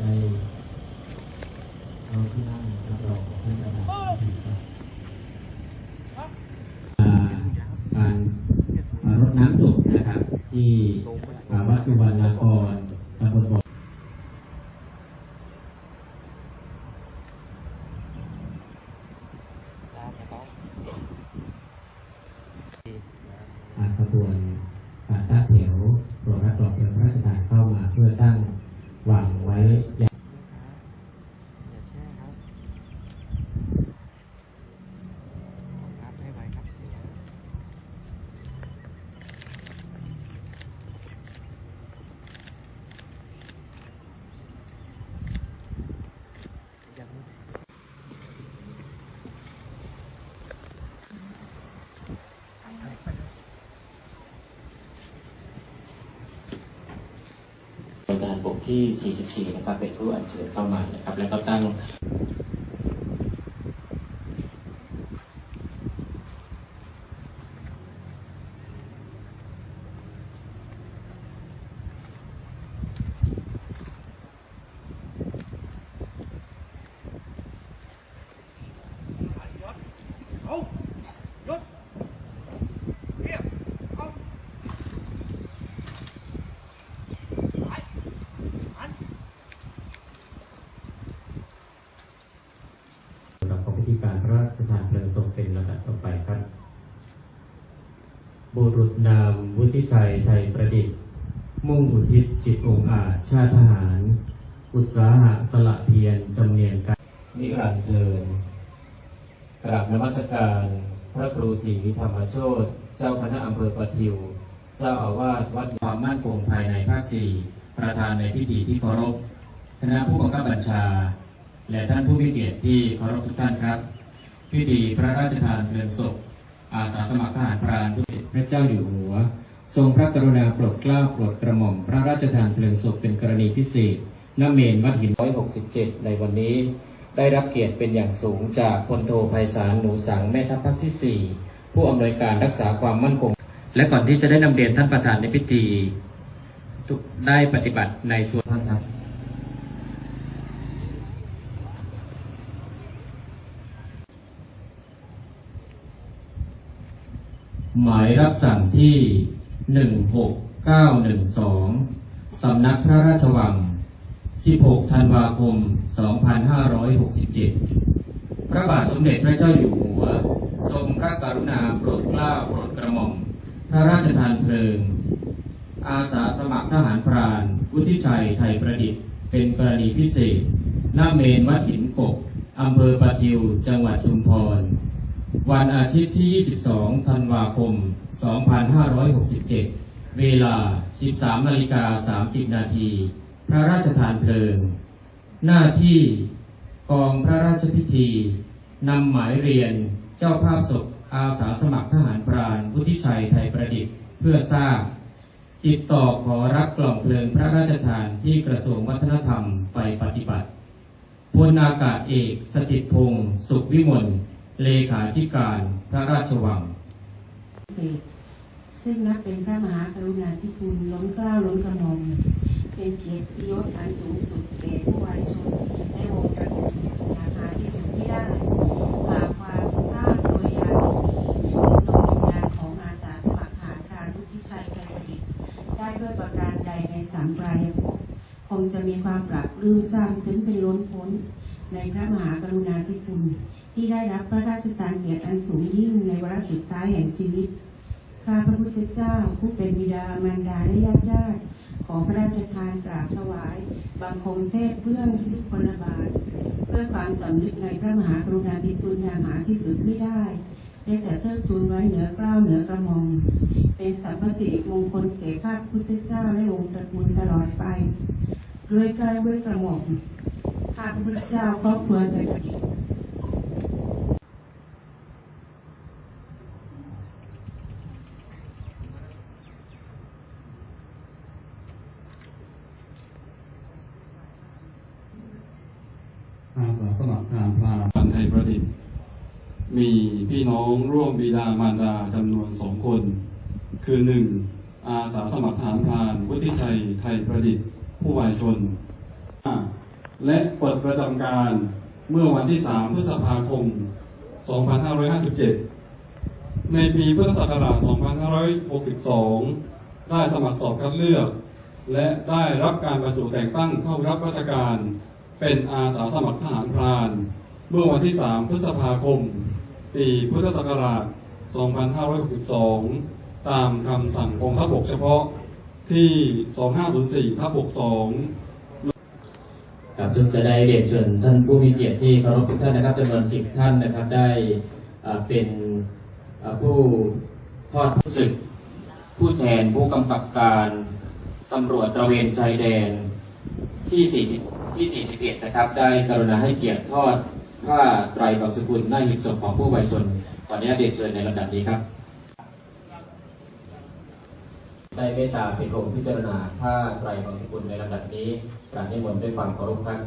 ได้เอาที่นั่งรับรองท่านประธานการรดน้ำศพนะครับ ที่วัดสุวรรณกรตำบลบ่ออ่าขบวนอ่าตั้งแถวโปรดรับรองเพลิงพระราชทานเข้ามาเพื่อตั้งวางไว้อย่าง อย่าแช่ครับ ครับให้ไว้ครับ ยัง ราย การบกที่ 44 นะครับเป็นผู้อัญเชิญเข้ามานะครับ แล้วก็ตั้ง เอายกเรียบเอาไปหัน สำหรับของพิธีการพระราชทานเพลิงศพเป็นลำดับต่อไปครับ บุรุษนามวุฒิชัยไทยประดิษฐ์ มุ่งอุทิศจิตองค์อาจชาติทหาร อุตสาหะสละเพียรจำเนียนการนิรันดร์เทินกราบนมัสการ พระครูศรีธรรมโชตเจ้าคณะอำเภอปะทิว เจ้าอาวาสวัดความมั่นคงภายในภาคสี่ประธานในพิธีที่เคารพคณะผู้บังคับบัญชา และท่านผู้มีเกียรติที่เคารพทุกท่านครับ พิธีพระราชทานเพลิงศพอาสาสมัครทหารพรานผู้เป็นพระเจ้าอยู่หัว ทรงพระกรุณาโปรดเกล้าโปรดกระหม่อม พระราชทานเพลิงศพเป็นกรณีพิเศษณเมนวัดหิน 167 ในวันนี้ ได้รับเกียรติเป็นอย่างสูงจากพลโทไพศาลหนูสังแม่ทัพภาคที่ 4 ผู้อำนวยการรักษาความมั่นคง และก่อนที่จะได้นำเรียนท่านประธานในพิธีทุกได้ปฏิบัติในส่วนท่านครับหมายรับสั่งที่ 16912 สำนักพระราชวัง 16 ธันวาคม 2567 พระบาทสมเด็จพระเจ้าอยู่หัว ทรงพระกรุณาโปรดเกล้าโปรดกระหม่อม พระราชทานเพลิง อาสาสมัครทหารพรานวุฒิชัยไทยประดิษฐ์ เป็นกรณีพิเศษ หน้าเมนวัดหินกบอำเภอปะทิว จังหวัดชุมพร วันอาทิตย์ที่ 22 ธันวาคม 2567 เวลา 13นาฬิกา30 นาที พระราชทานเพลิง หน้าที่กองพระราชพิธี นำหมายเรียนเจ้าภาพศพอาสาสมัครทหารพรานวุฒิชัยไทยประดิษฐ์เพื่อทราบ ติดต่อขอรับกล่องเพลิงพระราชทานที่กระทรวงวัฒนธรรมไปปฏิบัติพลอากาศเอกสถิตพงศ์สุขวิมล เลขาธิการพระราชวังเศษซึ่งนับเป็นพระมหากรุณาธิคุณล้นเกล้าล้นกระหม่อมเป็นเกียรติยศอันสูงสุดแก่ผู้วายชนในวงตระกูลหาหาที่สุดไม่ได้หากความทราบโดยยาดีมีดวงวิญญาณของอาสาสมัครทหารพรานวุฒิชัยไกรประดิษฐ์ได้ด้วยประการใดในสามปลายภพคงจะมีความปรับปลื้มซาบซึ้งเป็นล้นพ้นในพระมหากรุณาธิคุณที่ได้รับพระราชทานเกียรติอันสูงยิ่งในวาระสุดท้ายแห่งชีวิต ข้าพระพุทธเจ้าผู้เป็นบิดามารดาและญาติญาติขอพระราชทานกราบถวายบังคมเทพเบื้อทุกพลบาท เพื่อความสำนึกในพระมหากรุณาธิคุณอย่างหาที่สุดไม่ได้ได้จะเทิดทูนไว้เหนือเกล้าวเหนือกระหม่อมเป็นสัพพสิริมงคลแก่ข้าพระพุทธเจ้าและวงศ์ตระกูลตลอดไปด้วยกล้าวด้วยกระหม่อมข้าพระพุทธเจ้าครอบครัวใจะดิษฐ์ ค อาสาสมัครทหารพรานไทยประดิษฐ์ มีพี่น้องร่วมบิดามารดาจำนวนสองคน คือหนึ่งอาสาสมัครทหารพรานวุฒิชัยไทยประดิษฐ์ ผู้วายชน และเปิดประจำการเมื่อวันที่ 3 พฤษภาคม 2557 ในปีพุทธศักราช 2562 ได้สมัครสอบคัดเลือก และได้รับการบรรจุแต่งตั้งเข้ารับราชการ เป็นอาสาสมัครทหารพราน เมื่อวันที่ 3 พฤษภาคม ปีพุทธศักราช 2562 ตามคำสั่งกองทัพบกเฉพาะที่ 2504ทับ62ครับซึ่งจะได้เรียนเชิญท่านผู้มีเกียรติที่เคารพทุกท่านนะครับจำนวนสิบท่านนะครับได้เป็นผู้ทอดผู้ศึก ผู้แทนผู้กำกับการตำรวจตระเวนชายแดนที่ 40 ที่ 41 นะครับ ได้กรุณาให้เกียรติทอด ผ้าไตรบางสกุลหน้าหีบศพของผู้วายชนขออนุญาตเรียนเชิญในลำดับนี้ครับได้เมตตาเป็นองค์พิจารณาผ้าไตรบางสกุลในลำดับนี้กราบนิมนต์ด้วยความเคารพครับ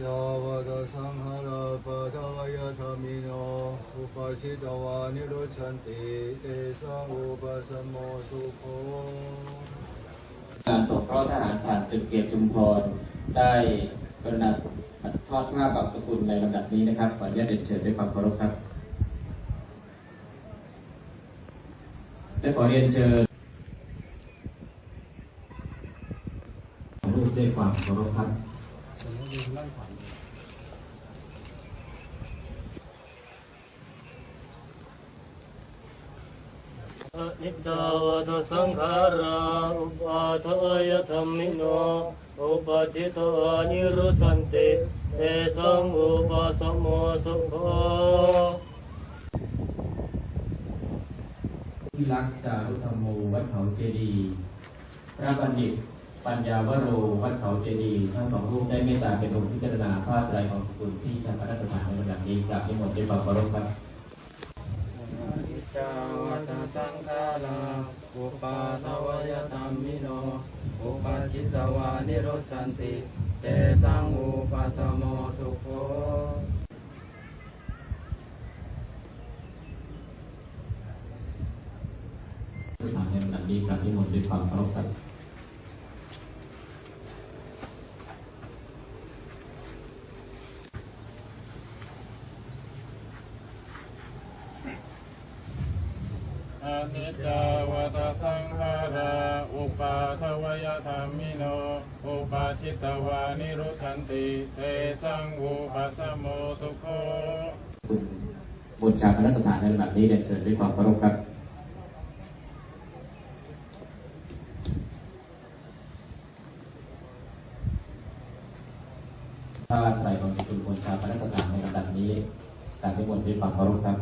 จาวะตสังหาราปทวยธรมิโน อุปชิตวานิโรชันติเตสังอุปสมโมสุโคการสงเคราะห์ทหารผ่านศึกเกียรติชุมพร ได้ประนัดทอดผ้าบักสกุลในลำดับนี้นะครับ ขออนุญาตเรีนเชิญด้วยความเคารพครับ และขอเรียนเชิญ อนิจจาวัฏสังขาราอุปาทวยธรรมิโนอุปาจิตานิรุสันติเตสังอุปาสโมสุโขที่รักจารุธรรมโมวัดเขาเจดีย์พระบัณฑิตปัญญาวโรวัดเขาเจดีย์ทั้งสองรูปได้เมตตาเป็นองค์พิจารณาผ้าไตรของสกุลที่ชาปนสถานในระดับนี้กราบนิมนต์ด้วยความเคารพครับ จาวัตสังฆาราอุปาทวยธรรมิโน อุปาจิตวานิโรชันติเตสังอุปสโมสุโคสถานในระนี้กราบนิมนต์ด้วยความเคารพสัตย์ อนิจจาวัฏสังขาราอุปาทวยธรรมิโน อุปาชิตวานิรุชันติเตสังอุปัสโมทุโคบนชาปนสถานในระดับนี้เรียนเชิญด้วยความเคารพครับถ้าใครบางสกุลบนชาปนสถานในระดับนี้การนิมนด้วยความเคารพครับ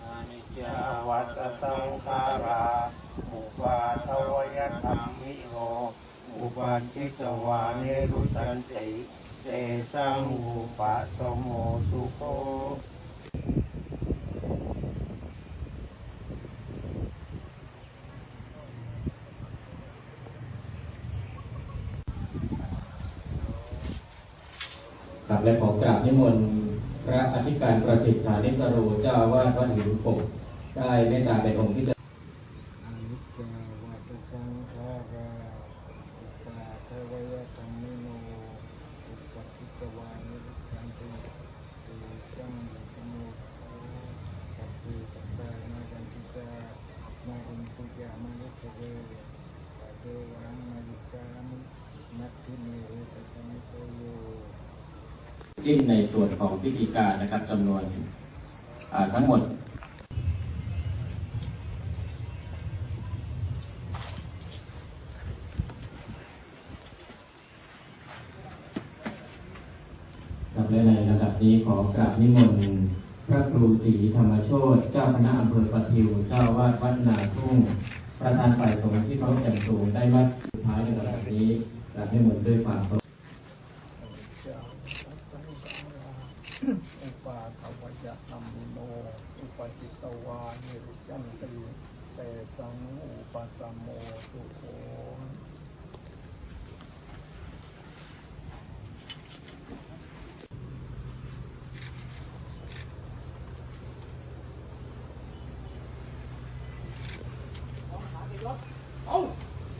อานิจจา วัฏสังขาราอุปาทวยธรรมิโนอุปาจิตวานิรุสันติเตสังอุปสโมสุโคครับและขอกราบนิมนต์พระอธิการประสิทธานิสโรเจ้าวาสวัดหินปก ได้เมตตาเป็นองค์ที่จะสิ้นในส่วนของพิธีการนะครับจำนวนทั้งหมด ศรีธรรมโชตเจ้าคณะอำเภอประทิว เจ้าวาดวัดนาทุ่ง ประธานฝ่ายสงฆ์ที่เคารพอย่งสูงได้มาสุดท้ายในระดับนี้กราบนิมนต์ด้วยความเคารพอุปาทวยะธรรมโน อุปจิตวานิรุจันติเตสังอุปสัมโมสุโข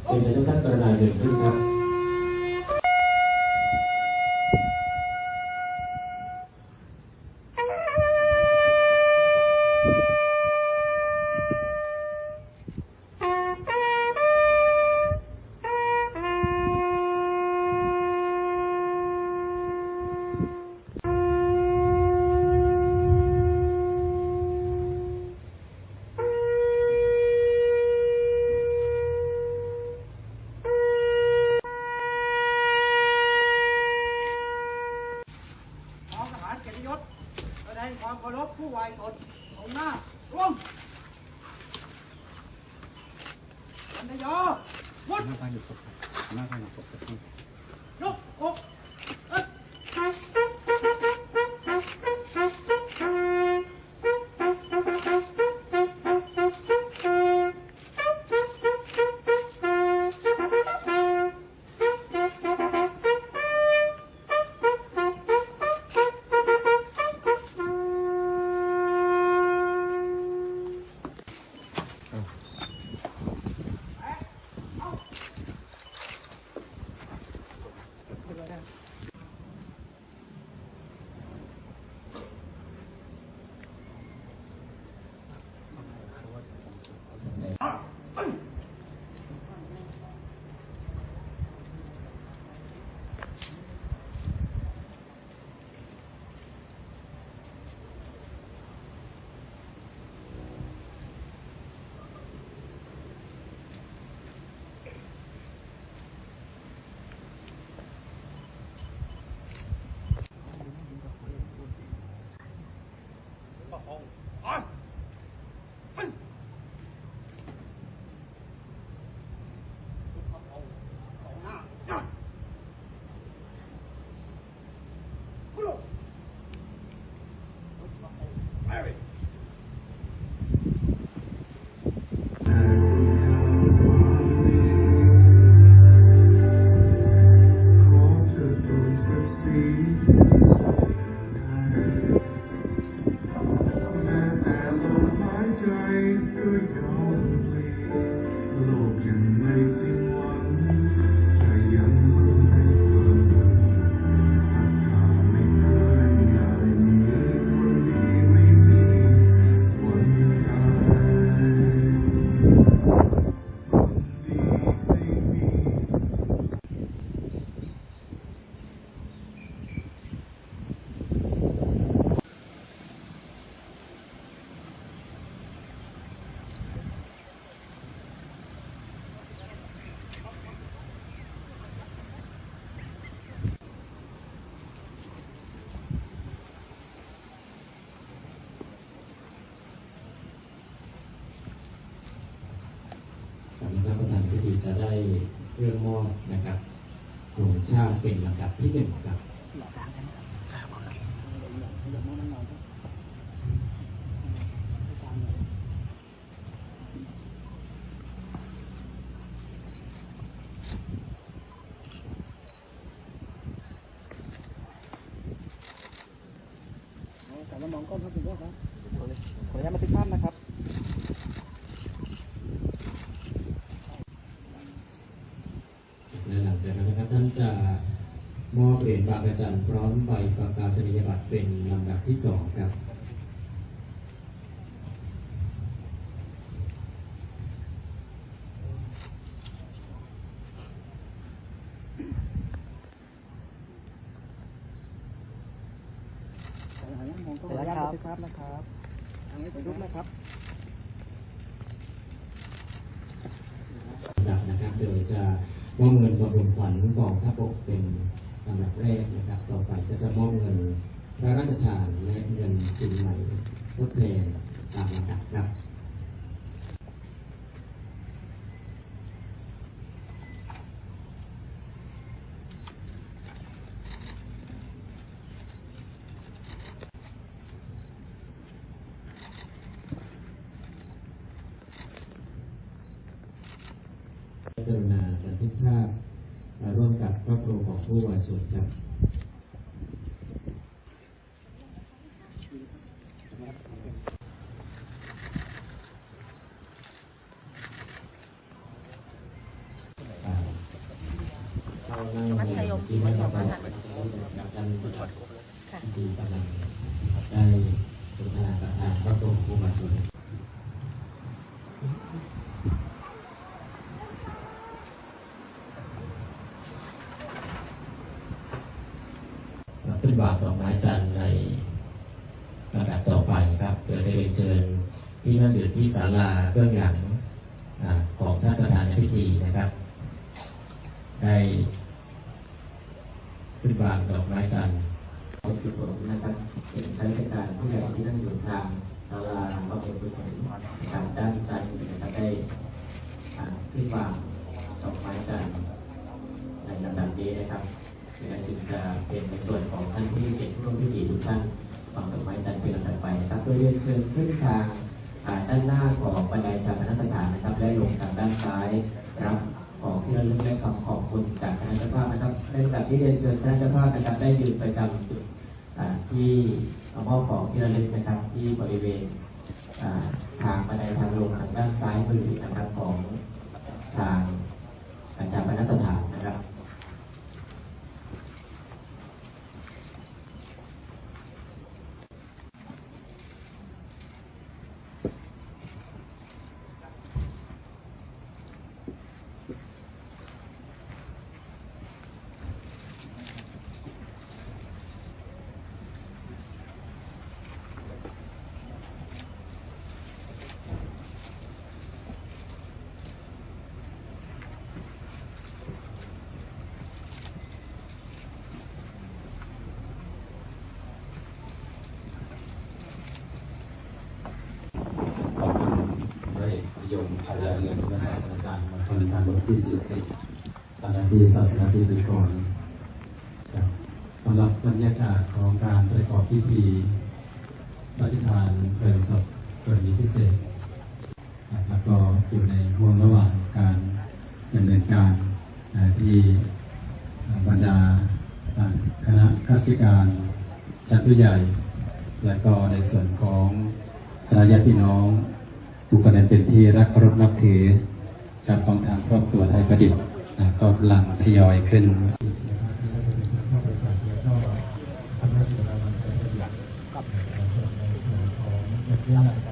เป็นทุ ก เป็นลำดับที่หนึ่งครับแต่ว่ามองกล้องครับคุณพ่อครับขออนุญาตมาติดภาพนะครับ และหลังจากนั้นนะครับท่านจะมอบเหรียญบางระจันพร้อมใบประกาศนียบัตรเป็นลำดับที่สองครับ ขออนุญาตมองกล้องขออนุญาตมาติดภาพนะครับทางนี้เป็นรูปนะครับดับนะครับโดยจะมอบเงินบำรุงขวัญกองทัพบกเป็นลำดับแรกนะครับ ต่อไปก็จะมอบเงินพระราชทานและเงินสินใหม่ทดแทนตามลำดับครับ กรุณาบันทึกภาพมาร่วมกับครอบครัว ของผู้วายชนครับ เข้านั่งที่วัดพระธรรมกายกับท่านผู้ชมที่กำลังได้สนทนากับทางครอบครัวของผู้วายชน ขึ้นวางดอกไม้จันทร์ในระดับต่อไปครับเดี๋ยวจะเรียนเชิญที่นั่งอยู่ที่ศาลาเบื้องหลังอ่าของท่านประธานในพิธีนะครับ ได้ขึ้นวางดอกไม้จันทร์เป็นกุศลนะครับเป็นข้าราชการผู้ใหญ่ที่นั่งอยู่ทางศาลาบำเพ็ญกุศลทางด้านซ้ายมือนะครับได้อ่าขึ้นวางดอกไม้จันทร์ ในลำดับนี้นะครับและจึงจะเป็นในส่วนของท่านผู้มีเกียรติผู้ร่วมพิธีทุกท่านวางดอกไม้จันทร์เป็นลำดับ ไปนะครับโดยเรียนเชิญขึ้นทางด้านหน้าของบันไดชาปนสถานนะครับ และลงทางด้านซ้ายครับของที่ระลึกและคำขอบคุณจากคณะเจ้าภาพนะครับในลำดับที่เรียนเชิญคณะเจ้าภาพนะครับได้ยืนประจำจุดอ่าที่มอบของที่ระลึกนะครับที่บริเวณทางบันไดทางลงทางด้านซ้ายมือนะครับของทางอาจารย์ปนสถาน ระเอกยมพลเรือนและศาสนาจารย์มาทำการลงที่สิบสิบตามที่ศาสนาพิธีกรสำหรับบรรยากาศของการประกอบพิธีปฏิทานเพลิงศพกรณีพิเศษนะครับก็อยู่ในห่วงระหว่างการดำเนินการที่บรรดาอ่าคณะข้าราชการชั้นผู้ใหญ่ และก็ในส่วนของคณะญาติพี่น้อง ทุกคนนั้นเป็นที่รักเคารพนับถือจากของทางครอบครัวไทยประดิษฐ์ก็กำลังทยอยขึ้นยกอ